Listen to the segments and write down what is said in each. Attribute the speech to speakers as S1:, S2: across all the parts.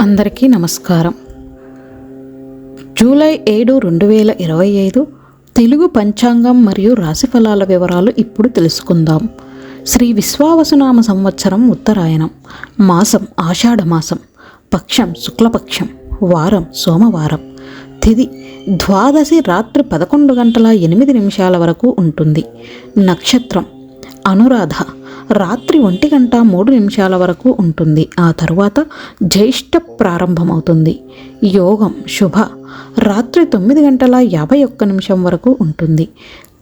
S1: అందరికీ నమస్కారం. జూలై ఏడు రెండు వేల ఇరవై ఐదు తెలుగు పంచాంగం మరియు రాశిఫలాల వివరాలు ఇప్పుడు తెలుసుకుందాం. శ్రీ విశ్వావసునామ సంవత్సరం ఉత్తరాయణం. మాసం ఆషాఢ మాసం. పక్షం శుక్లపక్షం. వారం సోమవారం. తిథి ద్వాదశి రాత్రి పదకొండు గంటల ఎనిమిది నిమిషాల వరకు ఉంటుంది. నక్షత్రం. అనురాధ. రాత్రి ఒంటి గంట మూడు నిమిషాల వరకు ఉంటుంది. ఆ తరువాత జ్యేష్ఠ ప్రారంభమవుతుంది. యోగం. శుభ. రాత్రి తొమ్మిది గంటల యాభై ఒక్క నిమిషం వరకు ఉంటుంది.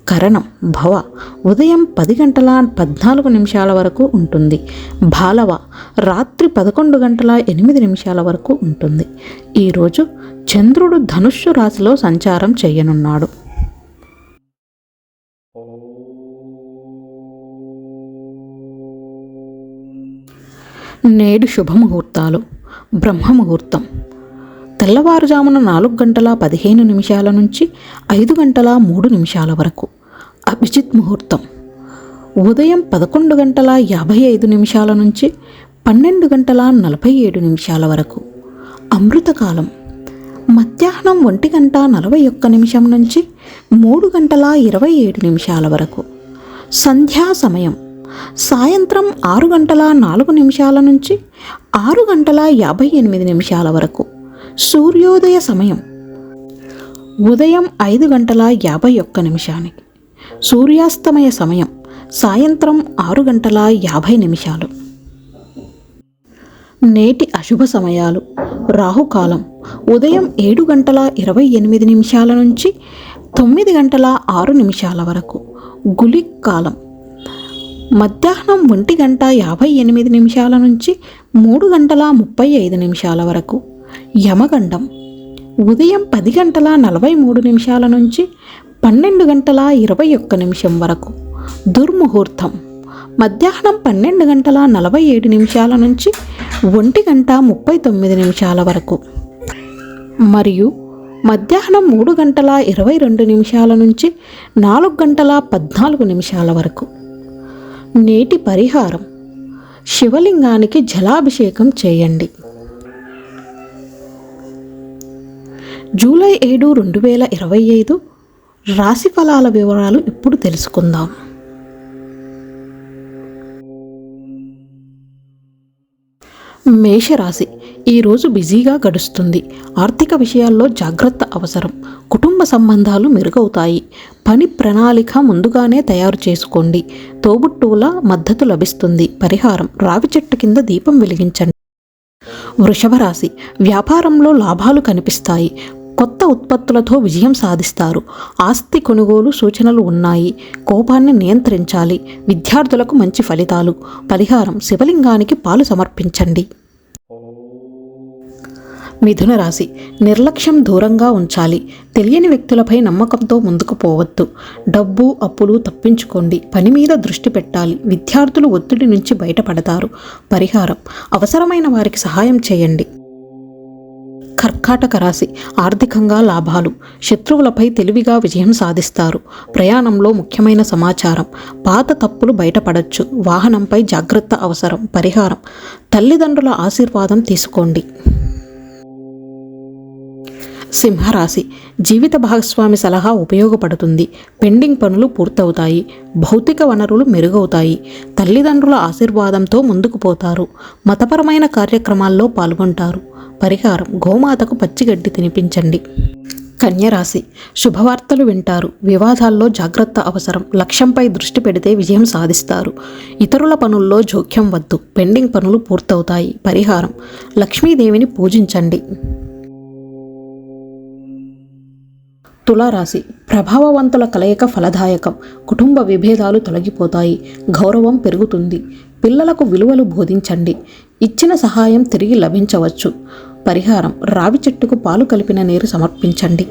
S1: కరణం భవ. ఉదయం పది గంటల పద్నాలుగు నిమిషాల వరకు ఉంటుంది. బాలవ రాత్రి పదకొండు గంటల ఎనిమిది నిమిషాల వరకు ఉంటుంది. ఈరోజు చంద్రుడు ధనుస్సు రాశిలో సంచారం చేయనున్నాడు. నేడు శుభముహూర్తాలు. బ్రహ్మముహూర్తం. తెల్లవారుజామున నాలుగు గంటల పదిహేను నిమిషాల నుంచి ఐదు గంటల మూడు నిమిషాల వరకు. అభిజిత్ ముహూర్తం. ఉదయం పదకొండు గంటల యాభై ఐదు నిమిషాల నుంచి పన్నెండు గంటల నలభై ఏడు నిమిషాల వరకు. అమృతకాలం. మధ్యాహ్నం ఒంటి గంట నలభై ఒక్క నిమిషం నుంచి మూడు గంటల ఇరవై ఏడు నిమిషాల వరకు. సంధ్యా సమయం. సాయంత్రం ఆరు గంటల నాలుగు నిమిషాల నుంచి ఆరు గంటల యాభై ఎనిమిది నిమిషాల వరకు. సూర్యోదయ సమయం. ఉదయం ఐదు గంటల యాభై ఒక్క నిమిషానికి సూర్యాస్తమయ సమయం సాయంత్రం ఆరు గంటల యాభై నిమిషాలు. నేటి అశుభ సమయాలు. రాహుకాలం ఉదయం ఏడు గంటల ఇరవై ఎనిమిది నిమిషాల నుంచి తొమ్మిది గంటల ఆరు నిమిషాల వరకు. గులిక్ కాలం మధ్యాహ్నం ఒంటి గంట యాభై ఎనిమిది నిమిషాల నుంచి మూడు గంటల ముప్పై ఐదు నిమిషాల వరకు. యమగండం. ఉదయం పది గంటల నలభై మూడు నిమిషాల నుంచి పన్నెండు గంటల ఇరవై ఒక్క నిమిషం వరకు. దుర్ముహూర్తం. మధ్యాహ్నం పన్నెండు గంటల నలభై ఏడు నిమిషాల నుంచి ఒంటి గంట ముప్పై తొమ్మిది నిమిషాల వరకు. మరియు మధ్యాహ్నం మూడు గంటల ఇరవై రెండు నిమిషాల నుంచి నాలుగు గంటల పద్నాలుగు నిమిషాల వరకు. నేటి పరిహారం. శివలింగానికి జలాభిషేకం చేయండి. జూలై ఏడు రెండు వేల ఇరవై ఐదు రాశి ఫలాల వివరాలు ఇప్పుడు తెలుసుకుందాం. మేషరాశి ఈరోజు బిజీగా గడుస్తుంది. ఆర్థిక విషయాల్లో జాగ్రత్త అవసరం. కుటుంబ సంబంధాలు మెరుగవుతాయి. పని ప్రణాళిక ముందుగానే తయారు చేసుకోండి. తోబుట్టువుల మద్దతు లభిస్తుంది. పరిహారం రావి చెట్టు కింద దీపం వెలిగించండి. వృషభ రాశి వ్యాపారంలో లాభాలు కనిపిస్తాయి. కొత్త ఉత్పత్తులతో విజయం సాధిస్తారు. ఆస్తి కొనుగోలు సూచనలు ఉన్నాయి. కోపాన్ని నియంత్రించాలి. విద్యార్థులకు మంచి ఫలితాలు. పరిహారం శివలింగానికి పాలు సమర్పించండి. మిథున రాశి. నిర్లక్ష్యం దూరంగా ఉంచాలి. తెలియని వ్యక్తులపై నమ్మకంతో ముందుకు పోవద్దు. డబ్బు అప్పులు తప్పించుకోండి. పని మీద దృష్టి పెట్టాలి. విద్యార్థులు ఒత్తిడి నుంచి బయటపడతారు. పరిహారం. అవసరమైన వారికి సహాయం చేయండి. కర్కాటక రాశి ఆర్థికంగా లాభాలు. శత్రువులపై తెలివిగా విజయం సాధిస్తారు. ప్రయాణంలో ముఖ్యమైన సమాచారం పాత తప్పులు బయటపడచ్చు. వాహనంపై జాగ్రత్త అవసరం పరిహారం. తల్లిదండ్రుల ఆశీర్వాదం తీసుకోండి. సింహరాశి. జీవిత భాగస్వామి సలహా ఉపయోగపడుతుంది. పెండింగ్ పనులు పూర్తవుతాయి. భౌతిక వనరులు మెరుగవుతాయి. తల్లిదండ్రుల ఆశీర్వాదంతో ముందుకు పోతారు. మతపరమైన కార్యక్రమాల్లో పాల్గొంటారు. పరిహారం గోమాతకు పచ్చిగడ్డి తినిపించండి. కన్యరాశి. శుభవార్తలు వింటారు. వివాదాల్లో జాగ్రత్త అవసరం. లక్ష్యంపై దృష్టి పెడితే విజయం సాధిస్తారు. ఇతరుల పనుల్లో జోక్యం వద్దు. పెండింగ్ పనులు పూర్తవుతాయి. పరిహారం. లక్ష్మీదేవిని పూజించండి. తులారాశి ప్రభావవంతుల కలయిక ఫలదాయకం. కుటుంబ విభేదాలు తొలగిపోతాయి. గౌరవం పెరుగుతుంది. పిల్లలకు విలువలు బోధించండి. ఇచ్చిన సహాయం తిరిగి లభించవచ్చు. పరిహారం రావి చెట్టుకు పాలు కలిపిన నీరు సమర్పించండి.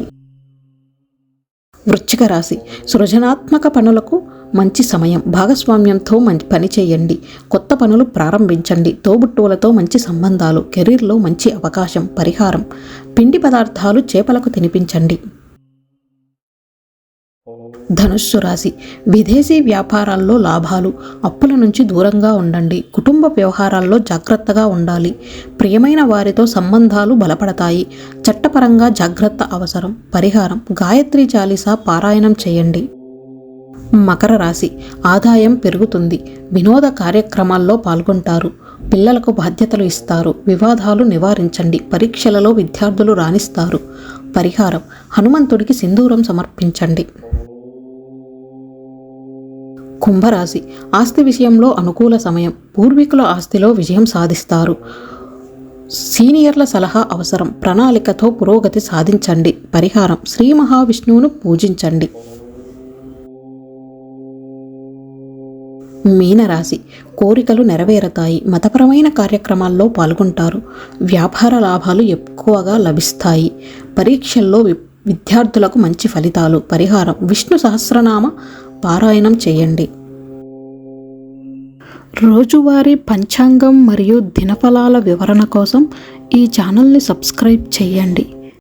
S1: వృశ్చిక రాశి సృజనాత్మక పనులకు మంచి సమయం. భాగస్వామ్యంతో మంచి పని చేయండి. కొత్త పనులు ప్రారంభించండి. తోబుట్టువులతో మంచి సంబంధాలు కెరీర్లో మంచి అవకాశం పరిహారం పిండి పదార్థాలు చేపలకు తినిపించండి. ధనుస్సు రాశి. విదేశీ వ్యాపారాల్లో లాభాలు. అప్పుల నుంచి దూరంగా ఉండండి. కుటుంబ వ్యవహారాల్లో జాగ్రత్తగా ఉండాలి. ప్రియమైన వారితో సంబంధాలు బలపడతాయి. చట్టపరంగా జాగ్రత్త అవసరం. పరిహారం. గాయత్రి చాలీసా పారాయణం చేయండి. మకర రాశి. ఆదాయం పెరుగుతుంది. వినోద కార్యక్రమాల్లో పాల్గొంటారు. పిల్లలకు బాధ్యతలు ఇస్తారు. వివాదాలు నివారించండి. పరీక్షలలో విద్యార్థులు రాణిస్తారు. పరిహారం. హనుమంతుడికి సింధూరం సమర్పించండి. కుంభరాశి. ఆస్తి విషయంలో అనుకూల సమయం. పూర్వీకుల ఆస్తిలో విజయం సాధిస్తారు. సీనియర్ల సలహా అవసరం. ప్రణాళికతో పురోగతి సాధించండి. పరిహారం. శ్రీ మహావిష్ణువును పూజించండి. మీనరాశి. కోరికలు నెరవేరతాయి. మతపరమైన కార్యక్రమాల్లో పాల్గొంటారు. వ్యాపార లాభాలు ఎక్కువగా లభిస్తాయి. పరీక్షల్లో వి- విద్యార్థులకు మంచి ఫలితాలు. పరిహారం. విష్ణు సహస్రనామ పారాయణం చేయండి. రోజువారీ పంచాంగం మరియు దినఫలాల వివరణ కోసం ఈ ఛానల్ని సబ్స్క్రైబ్ చేయండి.